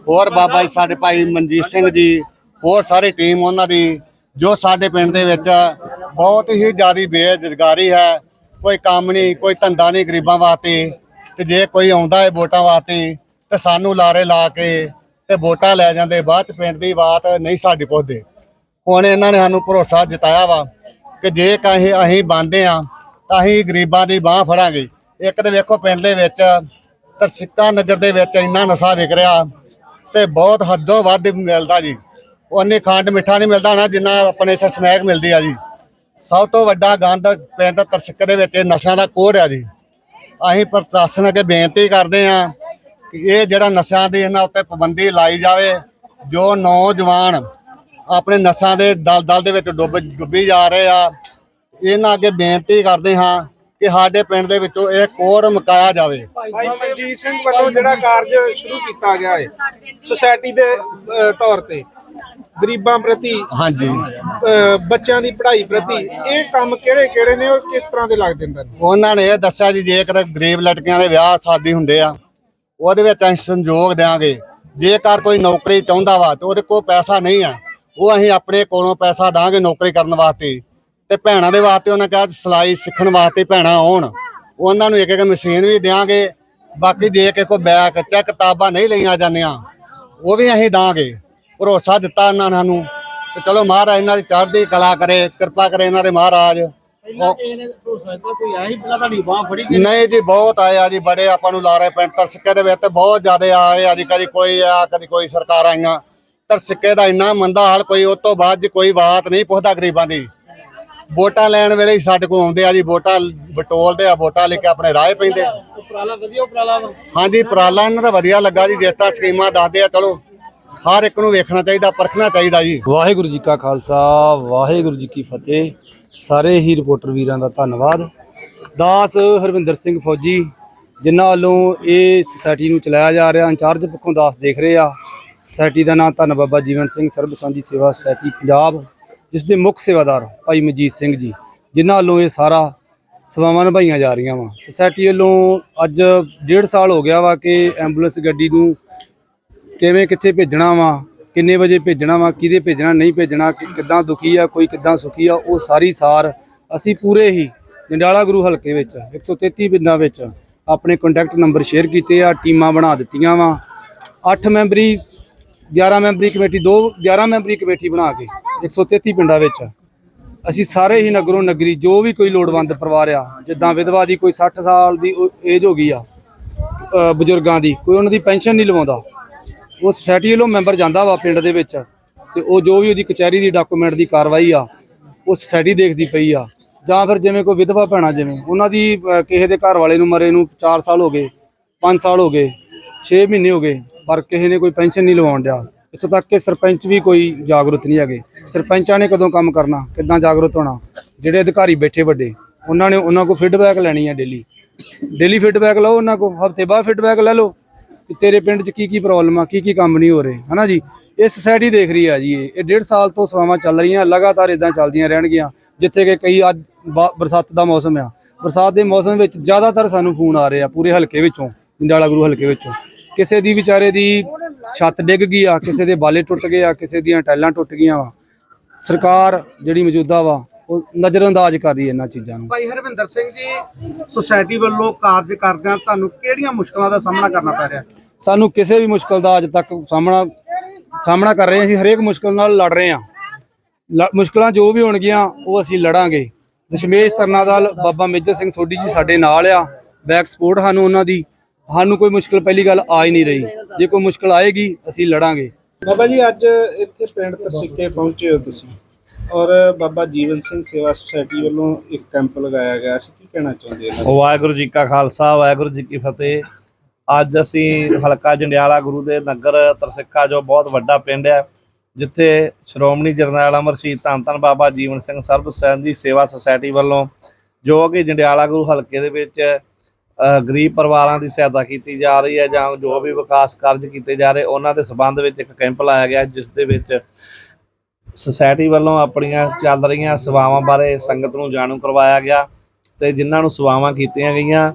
ਹੋਰ ਬਾਬਾ ਜੀ ਸਾਡੇ ਭਾਈ ਮਨਜੀਤ ਸਿੰਘ ਜੀ, ਹੋਰ ਸਾਰੀ ਟੀਮ ਉਹਨਾਂ ਦੀ, ਜੋ ਸਾਡੇ ਪਿੰਡ ਦੇ ਵਿੱਚ ਬਹੁਤ ਹੀ ਜ਼ਿਆਦੀ ਬੇਰੁਜ਼ਗਾਰੀ ਹੈ, ਕੋਈ ਕੰਮ ਨਹੀਂ, ਕੋਈ ਧੰਦਾ ਨਹੀਂ ਗਰੀਬਾਂ ਵਾਸਤੇ, ਤੇ ਜੇ ਕੋਈ ਆਉਂਦਾ ਹੈ ਵੋਟਾਂ ਵਾਸਤੇ, ਤੇ ਸਾਨੂੰ ਲਾਰੇ ਲਾ ਕੇ ਤੇ ਵੋਟਾਂ ਲੈ ਜਾਂਦੇ, ਬਾਅਦ ਚ ਪਿੰਡ ਦੀ ਬਾਤ ਨਹੀਂ ਸਾਡੀ ਪੁੱਛਦੇ। ਹੁਣ ਇਹਨਾਂ ਨੇ ਸਾਨੂੰ ਭਰੋਸਾ ਜਤਾਇਆ ਵਾ ਕਿ ਜੇ ਕਹੇ ਅਸੀਂ ਬੰਦੇ ਆ ਤਾਂ ਅਸੀਂ ਗਰੀਬਾਂ ਦੀ ਬਾਹ ਫੜਾਂਗੇ। ਇੱਕ ਤੇ ਵੇਖੋ ਪਿੰਡ ਦੇ ਵਿੱਚ, ਤਰਸਿੱਕਾ ਨਗਰ ਦੇ ਵਿੱਚ ਇੰਨਾ ਨਸ਼ਾ ਵਿਕ ਰਿਹਾ ਤੇ ਬਹੁਤ ਹੱਦੋਂ ਵੱਧ ਮਿਲਦਾ ਜੀ। ਉਹਨੇ ਖੰਡ ਮਿੱਠਾ ਨਹੀਂ ਮਿਲਦਾ ਨਾ ਜਿੰਨਾ ਆਪਣੇ ਇੱਥੇ ਸਮੈਕ ਮਿਲਦੀ ਆ ਜੀ। ਸਭ ਤੋਂ ਵੱਡਾ ਗੰਦ ਪਿੰਡ ਤਰਸਿੱਕੇ ਦੇ ਵਿੱਚ ਨਸ਼ਿਆਂ ਦਾ ਕੋੜ ਆ ਜੀ। ਅਸੀਂ ਪ੍ਰਸ਼ਾਸਨ ਅੱਗੇ ਬੇਨਤੀ ਕਰਦੇ ਆ ਕਿ ਇਹ ਜਿਹੜਾ ਨਸ਼ਿਆਂ ਦੀ ਇਹਨਾਂ ਉੱਤੇ ਪਾਬੰਦੀ ਲਾਈ ਜਾਵੇ, ਜੋ ਨੌਜਵਾਨ ਆਪਣੇ ਨਸ਼ਿਆਂ ਦੇ ਦਲਦਲ ਦੇ ਵਿੱਚ ਡੁੱਬ ਡੁੱਬੀ ਜਾ ਰਹੇ ਆ। ਇਹਨਾਂ ਅੱਗੇ ਬੇਨਤੀ ਕਰਦੇ ਹਾਂ ਕਿ ਸਾਡੇ ਪਿੰਡ ਦੇ ਵਿੱਚੋਂ ਇਹ ਕੋੜ ਮੁਕਾਇਆ ਜਾਵੇ। ਭਾਈ ਮਨਜੀਤ ਸਿੰਘ ਵੱਲੋਂ ਜਿਹੜਾ ਕਾਰਜ ਸ਼ੁਰੂ ਕੀਤਾ ਗਿਆ ਹੈ ਸੁਸਾਇਟੀ ਦੇ ਤੌਰ ਤੇ ਗਰੀਬਾਂ ਪ੍ਰਤੀ ਹਾਂਜੀ। ਬੱਚਿਆਂ ਦੀ ਪੜ੍ਹਾਈ ਪ੍ਰਤੀ ਇਹ ਕੰਮ ਕਿਹੜੇ ਕਿਹੜੇ ਨੇ ਔਰ ਕਿਸ ਤਰ੍ਹਾਂ ਦੇ ਲੱਗਦੇ ਨੇ ਉਹਨਾਂ ਨੇ ਇਹ ਦੱਸਿਆ ਜੀ ਜੇਕਰ ਗਰੀਬ ਲੜਕੀਆਂ ਦੇ ਵਿਆਹ ਸ਼ਾਦੀ ਹੁੰਦੇ ਆ ਉਹਦੇ ਵਿੱਚ ਅਸੀਂ ਸੰਯੋਗ ਦੇਾਂਗੇ ਜੇਕਰ ਕੋਈ ਨੌਕਰੀ ਚਾਹੁੰਦਾ ਵਾ ਤੇ ਉਹਦੇ ਕੋਲ ਪੈਸਾ ਨਹੀਂ ਆ ਉਹ ਅਸੀਂ ਆਪਣੇ ਕੋਲੋਂ ਪੈਸਾ ਦਾਂਗੇ ਨੌਕਰੀ ਕਰਨ ਵਾਸਤੇ। ਤੇ ਭੈਣਾਂ ਦੇ ਵਾਸਤੇ ਉਹਨਾਂ ਕਿਹਾ ਸਿਲਾਈ ਸਿੱਖਣ ਵਾਸਤੇ ਭੈਣਾਂ ਆਉਣ। ਉਹਨਾਂ ਨੂੰ ਇੱਕ ਇੱਕ ਮਸ਼ੀਨ ਵੀ ਦੇਾਂਗੇ ਬਾਕੀ ਜੇ ਕਿਸੇ ਕੋ ਬੈਗ ਚਾ ਕਿਤਾਬਾਂ ਨਹੀਂ ਲਈਆਂ ਜਾਂਦੀਆਂ ਉਹ ਵੀ ਅਸੀਂ ਦਾਂਗੇ। ਭਰੋਸਾ ਦਿੱਤਾ ਇਹਨਾਂ ਨੇ ਸਾਨੂੰ। ਤੇ ਚਲੋ ਮਹਾਰਾਜ ਇਹਨਾਂ ਦੀ ਚੜ੍ਹਦੀ ਕਲਾ ਕਰੇ ਕਿਰਪਾ ਕਰੇ ਇਹਨਾਂ ਦੇ ਮਹਾਰਾਜ। ਨਹੀਂ ਜੀ ਬਹੁਤ ਆਏ ਆ ਜੀ ਬੜੇ ਆਪਾਂ ਨੂੰ ਲਾ ਰਹੇ ਪਿੰਡ ਤਰਸਿੱਕੇ ਦੇ ਵਿੱਚ ਬਹੁਤ ਜ਼ਿਆਦਾ ਆ ਰਹੇ ਆ ਜੀ। ਕਦੀ ਕੋਈ ਆ ਕਦੀ ਕੋਈ ਸਰਕਾਰ ਆਈਆਂ। ਤਰਸਿੱਕੇ ਦਾ ਇੰਨਾ ਮੰਦਾ ਹਾਲ ਕੋਈ ਉਸ ਤੋਂ ਬਾਅਦ ਜੀ ਕੋਈ ਬਾਤ ਨਹੀਂ ਪੁੱਛਦਾ ਗਰੀਬਾਂ ਦੀ। ਵੋਟਾਂ ਲੈਣ ਵੇਲੇ ਹੀ ਸਾਡੇ ਕੋਲ ਆਉਂਦੇ ਆ ਜੀ ਵੋਟਾਂ ਬਟੋਲਦੇ ਆ ਵੋਟਾਂ ਲੈ ਕੇ ਆਪਣੇ ਰਾਹ ਪੈਂਦੇ ਆ। ਉਪਰਾਲਾ ਵਧੀਆ ਉਪਰਾਲਾ ਹਾਂਜੀ ਉਪਰਾਲਾ ਇਹਨਾਂ ਦਾ ਵਧੀਆ ਲੱਗਾ ਜੀ ਜਿਸ ਤਰ੍ਹਾਂ ਸਕੀਮਾਂ ਦੱਸਦੇ ਆ ਚਲੋ ਹਰ ਇੱਕ ਨੂੰ ਵੇਖਣਾ ਚਾਹੀਦਾ ਪਰਖਣਾ ਚਾਹੀਦਾ ਜੀ। ਵਾਹਿਗੁਰੂ ਜੀ ਕਾ ਖਾਲਸਾ ਵਾਹਿਗੁਰੂ ਜੀ ਕੀ ਫਤਿਹ। ਸਾਰੇ ਹੀ ਰਿਪੋਰਟਰ ਵੀਰਾਂ ਦਾ ਧੰਨਵਾਦ। ਦਾਸ ਹਰਵਿੰਦਰ ਸਿੰਘ ਫੌਜੀ ਜਿਨ੍ਹਾਂ ਵੱਲੋਂ ਇਹ ਸੁਸਾਇਟੀ ਨੂੰ ਚਲਾਇਆ ਜਾ ਰਿਹਾ ਇੰਚਾਰਜ ਪੱਖੋਂ ਦਾਸ ਦੇਖ ਰਹੇ ਆ। ਸੁਸਾਇਟੀ ਦਾ ਨਾਮ ਧੰਨ ਬਾਬਾ ਜੀਵਨ ਸਿੰਘ ਸਰਬ ਸੇਵਾ ਸੁਸਾਇਟੀ ਪੰਜਾਬ, ਜਿਸ ਦੇ ਮੁੱਖ ਸੇਵਾਦਾਰ ਭਾਈ ਮਜੀਤ ਸਿੰਘ ਜੀ, ਜਿਨ੍ਹਾਂ ਵੱਲੋਂ ਇਹ ਸਾਰਾ ਸੇਵਾਵਾਂ ਨਿਭਾਈਆਂ ਜਾ ਰਹੀਆਂ ਵਾ। ਸੋਸਾਇਟੀ ਵੱਲੋਂ ਅੱਜ ਡੇਢ ਸਾਲ ਹੋ ਗਿਆ ਵਾ ਕਿ ਐਂਬੂਲੈਂਸ ਗੱਡੀ ਨੂੰ ਕਿਵੇਂ ਕਿੱਥੇ ਭੇਜਣਾ ਵਾ, ਕਿੰਨੇ ਵਜੇ ਭੇਜਣਾ ਵਾ, ਕਿਹਦੇ ਭੇਜਣਾ, ਨਹੀਂ ਭੇਜਣਾ ਕਿੱਦਾਂ ਦੁਖੀ ਆ, ਕੋਈ ਕਿੱਦਾਂ ਸੁਖੀ ਆ, ਉਹ ਸਾਰੀ ਸਾਰ ਅਸੀਂ ਪੂਰੇ ਹੀ ਜੰਡਾਲਾ ਗੁਰੂ ਹਲਕੇ ਵਿੱਚ 133 ਪਿੰਡਾਂ ਵਿੱਚ ਆਪਣੇ ਕੰਟੈਕਟ ਨੰਬਰ ਸ਼ੇਅਰ ਕੀਤੇ ਆ, ਟੀਮਾਂ ਬਣਾ ਦਿੱਤੀਆਂ ਵਾ। 8 ਮੈਂਬਰੀ 11 ਮੈਂਬਰੀ ਕਮੇਟੀ, ਦੋ 11 ਮੈਂਬਰੀ ਕਮੇਟੀ ਬਣਾ ਕੇ 133 ਪਿੰਡਾਂ ਵਿੱਚ। ਅਸੀਂ ਸਾਰੇ ਹੀ ਨਗਰੋਂ ਨਗਰੀ, ਜੋ ਵੀ ਕੋਈ ਲੋੜਵੰਦ ਪਰਿਵਾਰ ਆ, ਜਿੱਦਾਂ ਵਿਧਵਾ ਦੀ ਕੋਈ 60 ਸਾਲ ਦੀ ਏਜ ਹੋ ਗਈ ਆ ਬਜ਼ੁਰਗਾਂ ਦੀ, ਕੋਈ ਉਹਨਾਂ ਦੀ ਪੈਨਸ਼ਨ ਨਹੀਂ ਲਵਾਉਂਦਾ। ਉਹ ਸੋਸਾਇਟੀ ਵੱਲੋਂ ਮੈਂਬਰ ਜਾਂਦਾ ਵਾ ਪਿੰਡ ਦੇ ਵਿੱਚ, ਤੇ ਉਹ ਜੋ ਵੀ ਉਹਦੀ ਕਚਹਿਰੀ ਦੀ ਡਾਕੂਮੈਂਟ ਦੀ ਕਾਰਵਾਈ ਆ, ਉਹ ਸੋਸਾਇਟੀ ਦੇਖਦੀ ਪਈ ਆ। ਜਾਂ ਫਿਰ ਜਿਵੇਂ ਕੋਈ ਵਿਧਵਾ ਭੈਣਾ ਜਿਵੇਂ, ਉਹਨਾਂ ਦੀ ਕਿਸੇ ਦੇ ਘਰ ਵਾਲੇ ਨੂੰ ਮਰੇ ਨੂੰ 4 ਸਾਲ ਹੋ ਗਏ 5 ਸਾਲ ਹੋ ਗਏ 6 ਮਹੀਨੇ ਹੋ ਗਏ ਪਰ ਕਿਸੇ ਨੇ ਕੋਈ ਪੈਨਸ਼ਨ ਨਹੀਂ ਲਵਾਉਣ ਡਿਆ। ਇੱਥੋਂ ਤੱਕ ਕਿ ਸਰਪੰਚ ਵੀ ਕੋਈ ਜਾਗਰੂਕ ਨਹੀਂ ਹੈਗੇ। ਸਰਪੰਚਾਂ ਨੇ ਕਦੋਂ ਕੰਮ ਕਰਨਾ, ਕਿੱਦਾਂ ਜਾਗਰੂਕ ਹੋਣਾ, ਜਿਹੜੇ ਅਧਿਕਾਰੀ ਬੈਠੇ ਵੱਡੇ, ਉਹਨਾਂ ਨੇ ਉਹਨਾਂ ਕੋਲ ਫੀਡਬੈਕ ਲੈਣੀ ਹੈ ਡੇਲੀ ਡੇਲੀ ਫੀਡਬੈਕ ਲਓ ਉਹਨਾਂ ਕੋਲ, ਹਫ਼ਤੇ ਬਾਅਦ ਫੀਡਬੈਕ ਲੈ ਲਓ ਕਿ ਤੇਰੇ ਪਿੰਡ 'ਚ ਕੀ ਕੀ ਪ੍ਰੋਬਲਮ ਆ ਕੀ ਕੀ ਕੰਮ ਨਹੀਂ ਹੋ ਰਹੇ, ਹਨਾ ਜੀ? ਇਹ ਸੋਸਾਇਟੀ ਦੇਖ ਰਹੀ ਆ ਜੀ ਇਹ। ਡੇਢ ਸਾਲ ਤੋਂ ਸੇਵਾਵਾਂ ਚੱਲ ਰਹੀਆਂ, ਲਗਾਤਾਰ ਇਦਾਂ ਚੱਲਦੀਆਂ ਰਹਿਣਗੀਆਂ, ਜਿੱਥੇ ਕਿ ਕਈ ਅੱਜ ਬਾ- ਬਰਸਾਤ ਦਾ ਮੌਸਮ ਆ। ਬਰਸਾਤ ਦੇ ਮੌਸਮ ਵਿੱਚ ਜ਼ਿਆਦਾਤਰ ਸਾਨੂੰ ਫੋਨ ਆ ਰਹੇ ਆ ਪੂਰੇ ਹਲਕੇ ਵਿੱਚੋਂ ਜੰਡਾਲਾ ਗੁਰੂ ਹਲਕੇ ਵਿੱਚੋਂ। ਕਿਸੇ ਦੀ ਵਿਚਾਰੇ ਦੀ ਛੱਤ ਡਿੱਗ ਗਈ ਆ ਕਿਸੇ ਦੇ ਬਾਲੇ ਟੁੱਟ ਗਏ ਆ ਕਿਸੇ ਦੀਆਂ ਟਾਈਲਾਂ ਟੁੱਟ ਗਈਆਂ ਵਾ। ਸਰਕਾਰ ਜਿਹੜੀ ਮੌਜੂਦਾ ਵਾ ਉਹ ਨਜ਼ਰਅੰਦਾਜ਼ ਕਰ ਰਹੀ ਹੈ ਇਹਨਾਂ ਚੀਜ਼ਾਂ ਨੂੰ। ਭਾਈ ਹਰਵਿੰਦਰ ਸਿੰਘ ਜੀ ਸੁਸਾਇਟੀ ਵੱਲੋਂ ਕਾਰਜ ਕਰਦਿਆਂ ਤੁਹਾਨੂੰ ਕਿਹੜੀਆਂ ਮੁਸ਼ਕਲਾਂ ਦਾ ਸਾਹਮਣਾ ਕਰਨਾ ਪੈ ਰਿਹਾ? ਸਾਨੂੰ ਕਿਸੇ ਵੀ ਮੁਸ਼ਕਲ ਦਾ ਅੱਜ ਤੱਕ ਸਾਹਮਣਾ ਸਾਹਮਣਾ ਕਰ ਰਹੇ ਹਾਂ ਅਸੀਂ ਹਰੇਕ ਮੁਸ਼ਕਲ ਨਾਲ ਲੜ ਰਹੇ ਹਾਂ। ਮੁਸ਼ਕਲਾਂ ਜੋ ਵੀ ਹੋਣਗੀਆਂ ਉਹ ਅਸੀਂ ਲੜਾਂਗੇ। ਦਸ਼ਮੇਸ਼ ਤਰਨਾ ਦਲ ਬਾਬਾ ਮੇਜਰ ਸਿੰਘ ਸੋਢੀ ਜੀ ਸਾਡੇ ਨਾਲ ਆ ਬੈਕ ਸਪੋਰਟ ਸਾਨੂੰ ਉਹਨਾਂ ਦੀ। ਸਾਨੂੰ ਕੋਈ ਮੁਸ਼ਕਲ ਪਹਿਲੀ ਗੱਲ ਆ ਹੀ ਨਹੀਂ ਰਹੀ। ਜੇ ਕੋਈ ਮੁਸ਼ਕਲ ਆਏਗੀ ਅਸੀਂ ਲੜਾਂਗੇ। ਬਾਬਾ ਜੀ ਅੱਜ ਇੱਥੇ ਪਿੰਡ ਤਸਿੱਕੇ ਪਹੁੰਚੇ ਹੋ ਤੁਸੀਂ ਔਰ ਬਾਬਾ ਜੀਵਨ ਸਿੰਘ ਸੇਵਾ ਸੁਸਾਇਟੀ ਵੱਲੋਂ ਇੱਕ ਕੈਂਪ ਲਗਾਇਆ ਗਿਆ। ਸੀ ਕੀ ਕਹਿਣਾ ਚਾਹੁੰਦੇ ਹੋ? ਵਾਹਿਗੁਰੂ ਜੀ ਕਾ ਖਾਲਸਾ ਵਾਹਿਗੁਰੂ ਜੀ ਕੀ ਫਤਿਹ। ਅੱਜ ਅਸੀਂ ਹਲਕਾ ਜੰਡਿਆਲਾ ਗੁਰੂ ਦੇ ਨਗਰ ਤਰਸਿੱਕਾ ਜੋ ਬਹੁਤ ਵੱਡਾ ਪਿੰਡ ਹੈ ਜਿੱਥੇ ਸ਼੍ਰੋਮਣੀ ਜਰਨੈਲ ਅਮਰ ਸ਼ਹੀਦ ਧੰਨ ਧੰਨ ਬਾਬਾ ਜੀਵਨ ਸਿੰਘ ਸਰਬ ਸਾਂਝੀ ਸੇਵਾ ਸੁਸਾਇਟੀ ਵੱਲੋਂ ਜੋ ਕਿ ਜੰਡਿਆਲਾ ਗੁਰੂ ਹਲਕੇ ਦੇ ਵਿੱਚ ਗਰੀਬ ਪਰਿਵਾਰਾਂ ਦੀ ਸਹਾਇਤਾ ਕੀਤੀ ਜਾ ਰਹੀ ਹੈ ਜਾਂ ਜੋ ਵੀ ਵਿਕਾਸ ਕਾਰਜ ਕੀਤੇ ਜਾ ਰਹੇ, ਉਹਨਾਂ ਦੇ ਸਬੰਧ ਵਿੱਚ ਇੱਕ ਕੈਂਪ ਲਾਇਆ ਗਿਆ, ਜਿਸ ਦੇ ਵਿੱਚ ਸੁਸਾਇਟੀ ਵੱਲੋਂ ਆਪਣੀਆਂ ਚੱਲ ਰਹੀਆਂ ਸੇਵਾਵਾਂ ਬਾਰੇ ਸੰਗਤ ਨੂੰ ਜਾਣੂ ਕਰਵਾਇਆ ਗਿਆ ਤੇ ਜਿਨ੍ਹਾਂ ਨੂੰ ਸੇਵਾਵਾਂ ਕੀਤੀਆਂ ਗਈਆਂ,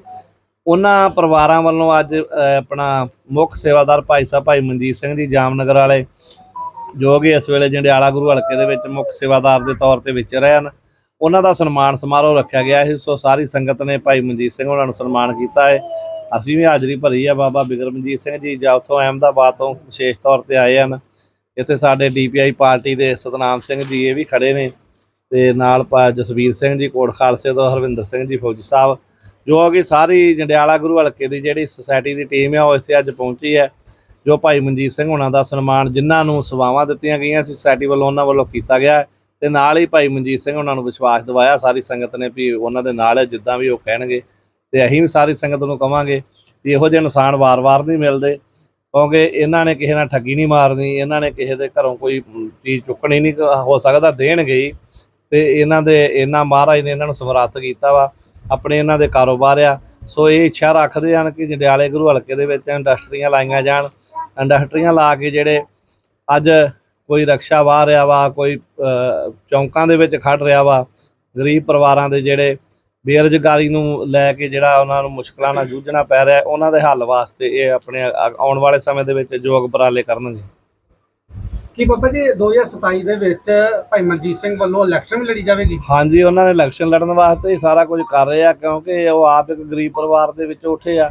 ਉਹਨਾਂ ਪਰਿਵਾਰਾਂ ਵੱਲੋਂ ਅੱਜ ਆਪਣਾ ਮੁੱਖ ਸੇਵਾਦਾਰ ਭਾਈ ਸਾਹਿਬ, ਭਾਈ ਮਨਜੀਤ ਸਿੰਘ ਜੀ ਜਾਮਨਗਰ ਵਾਲੇ, ਜੋ ਕਿ ਇਸ ਵੇਲੇ ਜੰਡਿਆਲਾ ਗੁਰੂ ਹਲਕੇ ਦੇ ਵਿੱਚ ਮੁੱਖ ਸੇਵਾਦਾਰ ਦੇ ਤੌਰ ਤੇ ਵਿਚਰ ਰਹੇ ਹਨ ਉਹਨਾਂ ਦਾ ਸਨਮਾਨ ਸਮਾਰੋਹ ਰੱਖਿਆ ਗਿਆ ਹੈ ਸੋ ਸਾਰੀ ਸੰਗਤ ਨੇ ਭਾਈ ਮਨਜੀਤ ਸਿੰਘ ਉਹਨਾਂ ਨੂੰ ਸਨਮਾਨ ਕੀਤਾ ਹੈ। ਅਸੀਂ ਵੀ ਹਾਜ਼ਰੀ ਭਰੀ ਹੈ ਬਾਬਾ ਬਿਕਰਮਜੀਤ ਸਿੰਘ ਜੀ, ਜਾਂ ਉੱਥੋਂ ਅਹਿਮਦਾਬਾਦ ਤੋਂ ਵਿਸ਼ੇਸ਼ ਤੌਰ ਤੇ ਆਏ ਹਨ। ਇੱਥੇ ਸਾਡੇ ਡੀਪੀਆਈ ਪਾਰਟੀ ਦੇ ਸਤਨਾਮ ਸਿੰਘ ਜੀ ਇਹ ਵੀ ਖੜੇ ਨੇ, ਤੇ ਨਾਲ ਭਾ ਜਸਵੀਰ ਸਿੰਘ ਜੀ, ਕੋਟ ਖਾਲਸੇ ਤੋਂ ਹਰਵਿੰਦਰ ਸਿੰਘ ਜੀ, ਫੌਜੀ ਸਾਹਿਬ, ਜੋ ਕਿ ਸਾਰੀ ਜੰਡਿਆਲਾ ਗੁਰੂ ਹਲਕੇ ਦੀ ਜਿਹੜੀ ਸੁਸਾਇਟੀ ਦੀ ਟੀਮ ਹੈ ਉਹ ਇੱਥੇ ਅੱਜ ਪਹੁੰਚੀ ਹੈ, ਜੋ ਭਾਈ ਮਨਜੀਤ ਸਿੰਘ ਉਹਨਾਂ ਦਾ ਸਨਮਾਨ ਜਿਨ੍ਹਾਂ ਨੂੰ ਸੇਵਾਵਾਂ ਦਿੱਤੀਆਂ ਗਈਆਂ ਸੀ ਸੁਸਾਇਟੀ ਵੱਲੋਂ ਉਹਨਾਂ ਵੱਲੋਂ ਕੀਤਾ ਗਿਆ ਹੈ। ਤੇ ਨਾਲ ਹੀ ਭਾਈ ਮਨਜੀਤ ਸਿੰਘ ਉਹਨਾਂ ਨੂੰ ਵਿਸ਼ਵਾਸ ਦਿਵਾਇਆ, ਸਾਰੀ ਸੰਗਤ ਨੇ ਵੀ ਉਹਨਾਂ ਦੇ ਨਾਲ ਹੈ, ਜਿੱਦਾਂ ਵੀ ਉਹ ਕਹਿਣਗੇ। ਤੇ ਅਸੀਂ ਵੀ ਸਾਰੀ ਸੰਗਤ ਨੂੰ ਕਵਾਂਗੇ ਵੀ ਇਹੋ ਜਿਹੇ ਇਨਸਾਨ ਵਾਰ-ਵਾਰ ਨਹੀਂ ਮਿਲਦੇ, ਕਿਉਂਕਿ ਇਹਨਾਂ ਨੇ ਕਿਸੇ ਨਾਲ ਠੱਗੀ ਨਹੀਂ ਮਾਰਨੀ, ਇਹਨਾਂ ਨੇ ਕਿਸੇ ਦੇ ਘਰੋਂ ਕੋਈ ਚੀਜ਼ ਚੁੱਕਣੀ ਨਹੀਂ, ਹੋ ਸਕਦਾ ਦੇਣਗੇ ਹੀ। ਤੇ ਇਹਨਾਂ ਦੇ, ਇਹਨਾਂ ਮਹਾਰਾਜ ਨੇ ਇਹਨਾਂ ਨੂੰ ਸਮਰੱਥ ਕੀਤਾ ਵਾ, ਆਪਣੇ ਇਹਨਾਂ ਦੇ ਕਾਰੋਬਾਰ ਆ। ਸੋ ਇਹ ਇੱਛਾ ਰੱਖਦੇ ਹਨ ਕਿ ਜੰਡਿਆਲੇ ਗੁਰੂ ਹਲਕੇ ਦੇ ਵਿੱਚ ਇੰਡਸਟਰੀਆਂ ਲਾਈਆਂ ਜਾਣ, ਇੰਡਸਟਰੀਆਂ ਲਾ ਕੇ ਜਿਹੜੇ ਅੱਜ ਕੋਈ ਰਕਸ਼ਾ ਵਾਹ ਰਿਹਾ ਵਾ ਕੋਈ ਚੌਂਕਾਂ ਦੇ ਵਿੱਚ ਖੜ ਰਿਹਾ ਵਾ ਗਰੀਬ ਪਰਿਵਾਰਾਂ ਦੇ ਜਿਹੜੇ ਬੇਰੁਜ਼ਗਾਰੀ ਨੂੰ ਲੈ ਕੇ ਜਿਹੜਾ ਉਹਨਾਂ ਨੂੰ ਮੁਸ਼ਕਲਾਂ ਨਾਲ ਜੂਝਣਾ ਪੈ ਰਿਹਾ ਉਹਨਾਂ ਦੇ ਹੱਲ ਵਾਸਤੇ ਇਹ ਆਪਣੇ ਆਉਣ ਵਾਲੇ ਸਮੇਂ ਦੇ ਵਿੱਚ ਯੋਗ ਉਪਰਾਲੇ ਕਰਨਗੇ। ਕੀ ਬਾਬਾ ਜੀ 2027 ਦੇ ਵਿੱਚ ਭਾਈ ਮਨਜੀਤ ਸਿੰਘ ਵੱਲੋਂ ਇਲੈਕਸ਼ਨ ਲੜੀ ਜਾਵੇਗੀ? ਹਾਂਜੀ ਉਹਨਾਂ ਨੇ ਇਲੈਕਸ਼ਨ ਲੜਨ ਵਾਸਤੇ ਸਾਰਾ ਕੁਝ ਕਰ ਰਹੇ ਆ ਕਿਉਂਕਿ ਉਹ ਆਪ ਇੱਕ ਗਰੀਬ ਪਰਿਵਾਰ ਦੇ ਵਿੱਚ ਉੱਠੇ ਆ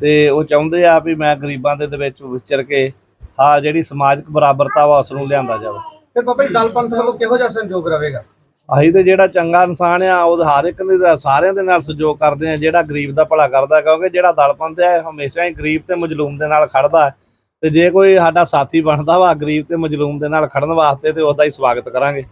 ਤੇ ਉਹ ਚਾਹੁੰਦੇ ਆ ਵੀ ਮੈਂ ਗਰੀਬਾਂ ਦੇ ਵਿੱਚ ਵਿਚਰ ਕੇ ਹਾਂ ਜਿਹੜੀ ਸਮਾਜਿਕ ਬਰਾਬਰਤਾ ਵਾ ਉਸ ਨੂੰ ਲਿਆਂਦਾ ਜਾਵੇ। ਫਿਰ ਬਾਬਾ ਜੀ ਦਲ ਪੰਥ ਵੱਲੋਂ ਕਿਹੋ ਜਿਹਾ ਸੰਯੋਗ ਰਹੇਗਾ? ਅਸੀਂ ਤੇ ਜਿਹੜਾ ਚੰਗਾ ਇਨਸਾਨ ਆ ਉਹ ਹਰ ਇੱਕ ਦੇ ਸਾਰਿਆਂ ਦੇ ਨਾਲ ਸਹਿਯੋਗ ਕਰਦੇ ਆ ਜਿਹੜਾ ਗਰੀਬ ਦਾ ਭਲਾ ਕਰਦਾ ਕਿਉਂਕਿ ਜਿਹੜਾ ਦਲਪੰਥ ਹੈ ਹਮੇਸ਼ਾ ਹੀ ਗਰੀਬ ਤੇ ਮਜਲੂਮ ਦੇ ਨਾਲ ਖੜਦਾ ਹੈ। ਤੇ ਜੇ ਕੋਈ ਸਾਡਾ ਸਾਥੀ ਬਣਦਾ ਵਾ ਗਰੀਬ ਤੇ ਮਜਲੂਮ ਦੇ ਨਾਲ ਖੜਨ ਵਾਸਤੇ ਤੇ ਉਹਦਾ ਹੀ ਸਵਾਗਤ ਕਰਾਂਗੇ।